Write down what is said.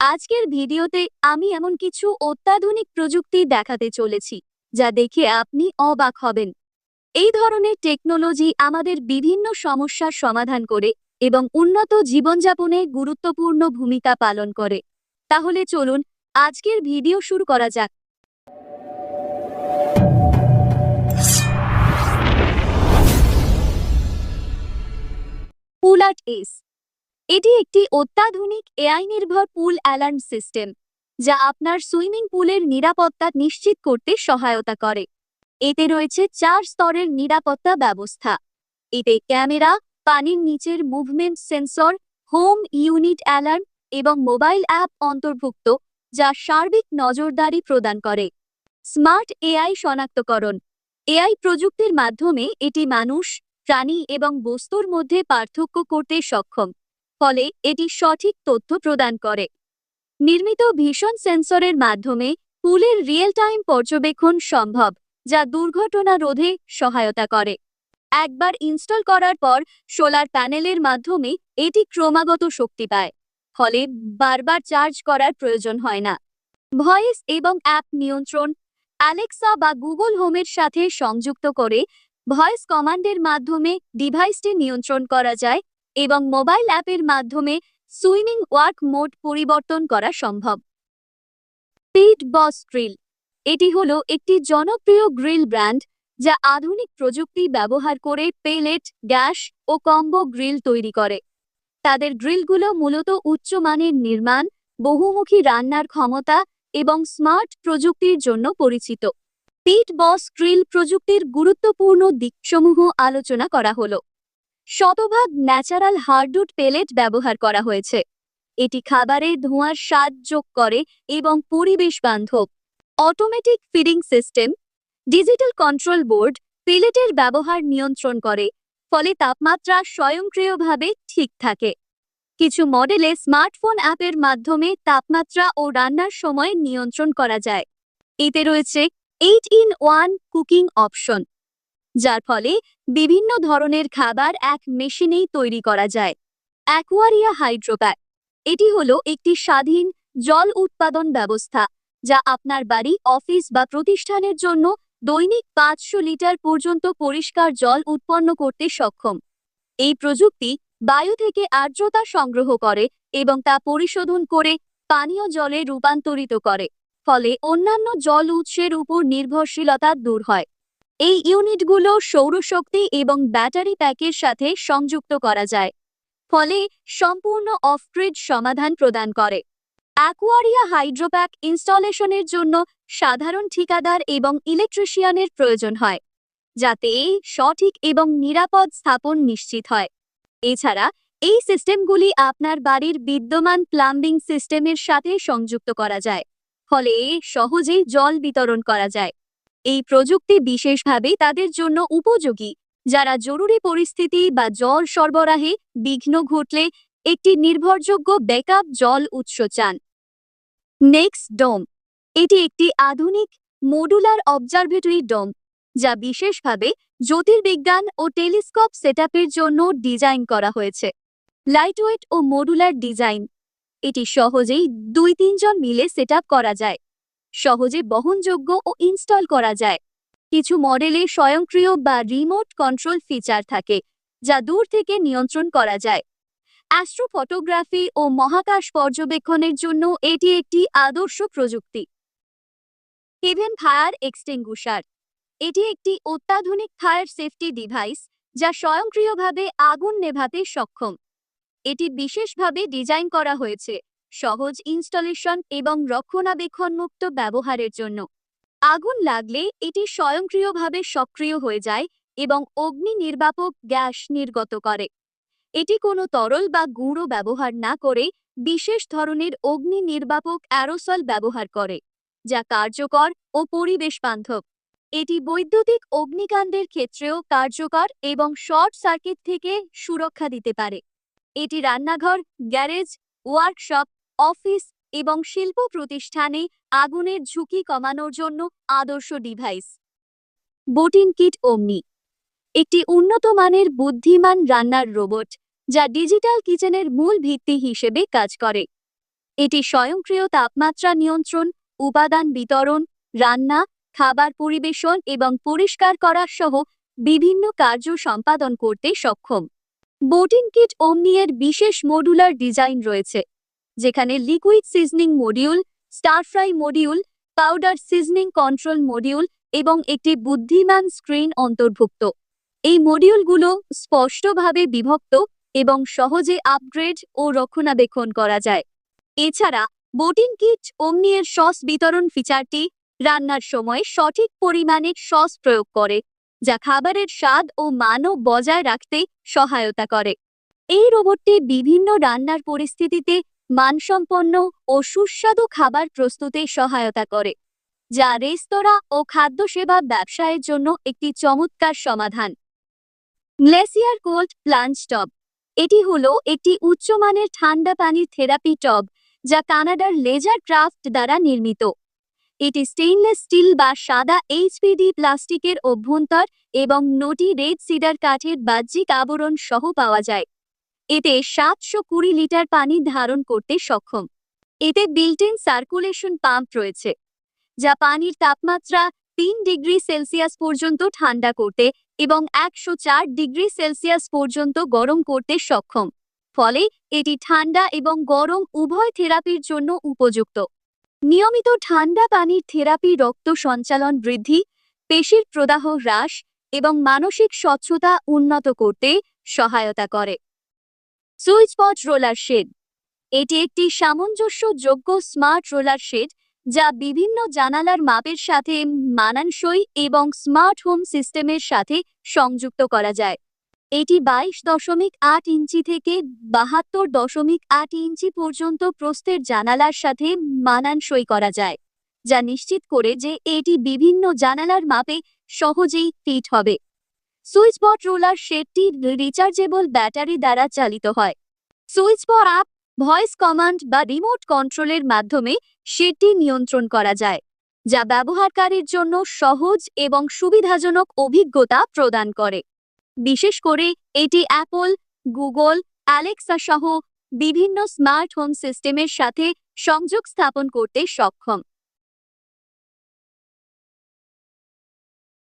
আজকের ভিডিওতে আমি এমন কিছু অত্যাধুনিক প্রযুক্তি দেখাতে চলেছি, যা দেখে আপনি অবাক হবেন। এই ধরনের টেকনোলজি আমাদের বিভিন্ন সমস্যার সমাধান করে এবং উন্নত জীবনযাপনে গুরুত্বপূর্ণ ভূমিকা পালন করে। তাহলে চলুন আজকের ভিডিও শুরু করা যাক। পুলাট এস এটি একটি অত্যাধুনিক এআই নির্ভর পুল অ্যালার্ম সিস্টেম, যা আপনার সুইমিং পুলের নিরাপত্তা নিশ্চিত করতে সহায়তা করে। এতে রয়েছে চার স্তরের নিরাপত্তা ব্যবস্থা। এতে ক্যামেরা, পানির নিচের movement sensor, home unit alarm এবং মোবাইল অ্যাপ অন্তর্ভুক্ত, যা সার্বিক নজরদারি প্রদান করে। স্মার্ট এআই শনাক্তকরণ। এআই প্রযুক্তির মাধ্যমে এটি মানুষ, প্রাণী এবং বস্তুর মধ্যে পার্থক্য করতে সক্ষম। ফলে এটি সঠিক তথ্য প্রদান করে। নির্মিত ভীষণ সেন্সরের মাধ্যমে পুলের রিয়েল টাইম পর্যবেক্ষণ সম্ভব, যা দুর্ঘটনা রোধে সহায়তা করে। একবার ইনস্টল করার পর সোলার প্যানেলের মাধ্যমে এটি ক্রমাগত শক্তি পায়, ফলে বারবার চার্জ করার প্রয়োজন হয় না। ভয়েস এবং অ্যাপ নিয়ন্ত্রণ, অ্যালেক্সা বা গুগল হোমের সাথে সংযুক্ত করে ভয়েস কমান্ডের মাধ্যমে ডিভাইসটি নিয়ন্ত্রণ করা যায় এবং মোবাইল অ্যাপের মাধ্যমে সুইমিং ওয়ার্ক মোড পরিবর্তন করা সম্ভব। Speed boss grill. এটি হল একটি জনপ্রিয় গ্রিল ব্র্যান্ড যা আধুনিক প্রযুক্তি ব্যবহার করে পেলেট, গ্যাস ও কম্বো গ্রিল তৈরি করে। তাদের গ্রিলগুলো মূলত উচ্চমানের নির্মাণ, বহুমুখী রান্নার ক্ষমতা এবং স্মার্ট প্রযুক্তির জন্য পরিচিত। পিট বস গ্রিল প্রযুক্তির গুরুত্বপূর্ণ দিকসমূহ আলোচনা করা হলো। শতভাগ ন্যাচারাল হার্ডউড পেলেট ব্যবহার করা হয়েছে। এটি খাবারে ধোঁয়ার স্বাদ যোগ করে এবং পরিবেশ বান্ধব। Automatic feeding system, digital control board পেলেটের ব্যবহার নিয়ন্ত্রণ করে, ফলে তাপমাত্রা স্বয়ংক্রিয়ভাবে ঠিক থাকে। কিছু মডেলে স্মার্টফোন অ্যাপের মাধ্যমে তাপমাত্রা ও রান্নার সময় নিয়ন্ত্রণ করা যায়। এতে রয়েছে eight in one cooking option. যার ফলে বিভিন্ন ধরনের খাবার এক মেশিনেই তৈরি করা যায়। অ্যাকোয়ারিয়া হাইড্রোপ্যাক, এটি হলো একটি স্বাধীন জল উৎপাদন ব্যবস্থা যা আপনার বাড়ি, অফিস বা প্রতিষ্ঠানের জন্য দৈনিক পাঁচশো লিটার পর্যন্ত পরিষ্কার জল উৎপন্ন করতে সক্ষম। এই প্রযুক্তি বায়ু থেকে আর্দ্রতা সংগ্রহ করে এবং তা পরিশোধন করে পানীয় জলে রূপান্তরিত করে, ফলে অন্যান্য জল উৎসের উপর নির্ভরশীলতা দূর হয়। এই ইউনিটগুলো সৌরশক্তি এবং ব্যাটারি প্যাকের সাথে সংযুক্ত করা যায়, ফলে সম্পূর্ণ অফগ্রিড সমাধান প্রদান করে। অ্যাকোয়ারিয়া হাইড্রোপ্যাক ইনস্টলেশনের জন্য সাধারণ ঠিকাদার এবং ইলেকট্রিশিয়ানের প্রয়োজন হয়, যাতে এই সঠিক এবং নিরাপদ স্থাপন নিশ্চিত হয়। এছাড়া, এই সিস্টেমগুলি আপনার বাড়ির বিদ্যমান প্লাম্বিং সিস্টেমের সাথে সংযুক্ত করা যায়, ফলে সহজেই জল বিতরণ করা যায়। এই প্রযুক্তি বিশেষভাবে তাদের জন্য উপযোগী, যারা জরুরি পরিস্থিতি বা জল সরবরাহে বিঘ্ন ঘটলে একটি নির্ভরযোগ্য ব্যাকআপ জল উৎস চান। Next dome. এটি একটি আধুনিক মডুলার অবজারভেটরি ডোম, যা বিশেষভাবে জ্যোতির্বিজ্ঞান ও টেলিস্কোপ সেটআপের জন্য ডিজাইন করা হয়েছে। লাইটওয়েট ও মডুলার ডিজাইন। এটি সহজেই দুই তিনজন মিলে সেটআপ করা যায়। সহজে বহনযোগ্য ও ইনস্টল করা যায়। কিছু মডেলে স্বয়ংক্রিয় বা রিমোট কন্ট্রোল ফিচার থাকে, যা দূর থেকে নিয়ন্ত্রণ করা যায়। অ্যাস্ট্রোফটোগ্রাফি ও মহাকাশ পর্যবেক্ষণের জন্য এটি একটি আদর্শ প্রযুক্তি। হেভেন ফায়ার এক্সটিংগুশার এটি একটি অত্যাধুনিক ফায়ার সেফটি ডিভাইস, যা স্বয়ংক্রিয়ভাবে আগুন নেভাতে সক্ষম। এটি বিশেষভাবে ডিজাইন করা হয়েছে। সহজ ইনস্টলেশন এবং রক্ষণাবেক্ষণমুক্ত ব্যবহারের জন্য। আগুন লাগলে এটি স্বয়ংক্রিয়ভাবে সক্রিয় হয়ে যায় এবং অগ্নি নির্বাপক গ্যাস নির্গত করে। এটি কোনো তরল বা গুঁড়ো ব্যবহার না করে বিশেষ ধরনের অগ্নি নির্বাপক অ্যারোসল ব্যবহার করে, যা কার্যকর ও পরিবেশ বান্ধব। এটি বৈদ্যুতিক অগ্নিকাণ্ডের ক্ষেত্রেও কার্যকর এবং শর্ট সার্কিট থেকে সুরক্ষা দিতে পারে। এটি রান্নাঘর, গ্যারেজ, ওয়ার্কশপ অফিস এবং শিল্প প্রতিষ্ঠানে আগুনের ঝুঁকি কমানোর জন্য আদর্শ ডিভাইস। বোটিং কিট অমনি। একটি উন্নত মানের বুদ্ধিমান রান্নার রোবট যা ডিজিটাল কিচেনের মূল ভিত্তি হিসেবে কাজ করে। এটি স্বয়ংক্রিয় তাপমাত্রা নিয়ন্ত্রণ, উপাদান বিতরণ, রান্না, খাবার পরিবেশন এবং পরিষ্কার করা সহ বিভিন্ন কার্য সম্পাদন করতে সক্ষম। বোটিং কিট ওমনিয়ের বিশেষ মডুলার ডিজাইন রয়েছে। যেখানে liquid seasoning module stir fry module powder seasoning control module এবং একটি বুদ্ধিমান স্ক্রিন অন্তর্ভুক্ত। এই মডিউলগুলো স্পষ্টভাবে বিভক্ত এবং সহজে আপগ্রেড ও রক্ষণাবেক্ষণ করা যায়। এছাড়া বোটিং কিট ওমনিয়ের সস বিতরণ ফিচারটি রান্নার সময় সঠিক পরিমাণে সস প্রয়োগ করে, যা খাবারের স্বাদ ও মানও বজায় রাখতে সহায়তা করে। এই রোবটটি বিভিন্ন রান্নার পরিস্থিতিতে মানসম্পন্ন ও সুস্বাদু খাবার প্রস্তুতে সহায়তা করে, যা রেস্তোরাঁ ও খাদ্য সেবা ব্যবসায়ের জন্য একটি চমৎকার সমাধান। গ্লেসিয়ার কোল্ড প্লাঞ্চ টব, এটি হলো একটি উচ্চমানের ঠান্ডা পানির থেরাপি টব, যা কানাডার লেজার ক্রাফট দ্বারা নির্মিত। এটি স্টেইনলেস স্টিল বা সাদা এইচপিডি প্লাস্টিকের অভ্যন্তর এবং নটি রেড সিডার কাঠের বাহ্যিক আবরণ সহ পাওয়া যায়। এতে সাতশো কুড়ি লিটার পানি ধারণ করতে সক্ষম। এতে বিল্ট ইন সার্কুলেশন পাম্প রয়েছে, যা পানির তাপমাত্রা তিন ডিগ্রি সেলসিয়াস পর্যন্ত ঠান্ডা করতে এবং একশো চার ডিগ্রি সেলসিয়াস পর্যন্ত গরম করতে সক্ষম। ফলে এটি ঠান্ডা এবং গরম উভয় থেরাপির জন্য উপযুক্ত। নিয়মিত ঠান্ডা পানির থেরাপি রক্ত সঞ্চালন বৃদ্ধি, পেশির প্রদাহ হ্রাস এবং মানসিক স্বচ্ছতা উন্নত করতে সহায়তা করে। SwitchBot roller shade. এটি একটি সামঞ্জস্যযোগ্য স্মার্ট রোলার শেড, যা বিভিন্ন জানালার মাপের সাথে মানানসই এবং স্মার্ট হোম সিস্টেমের সাথে সংযুক্ত করা যায়। এটি বাইশ দশমিক আট ইঞ্চি থেকে বাহাত্তর দশমিক আট ইঞ্চি পর্যন্ত প্রস্থের জানালার সাথে মানানসই করা যায়, যা নিশ্চিত করে যে এটি বিভিন্ন জানালার মাপে সহজেই ফিট হবে। সুইচবট রোলার শেডটি রিচার্জেবল ব্যাটারি দ্বারা চালিত হয়। সুইচবট অ্যাপ, ভয়েস কমান্ড বা রিমোট কন্ট্রোলের মাধ্যমে শেডটি নিয়ন্ত্রণ করা যায়, যা ব্যবহারকারীর জন্য সহজ এবং সুবিধাজনক অভিজ্ঞতা প্রদান করে। বিশেষ করে এটি অ্যাপল গুগল অ্যালেক্সা সহ বিভিন্ন স্মার্ট হোম সিস্টেমের সাথে সংযোগ স্থাপন করতে সক্ষম।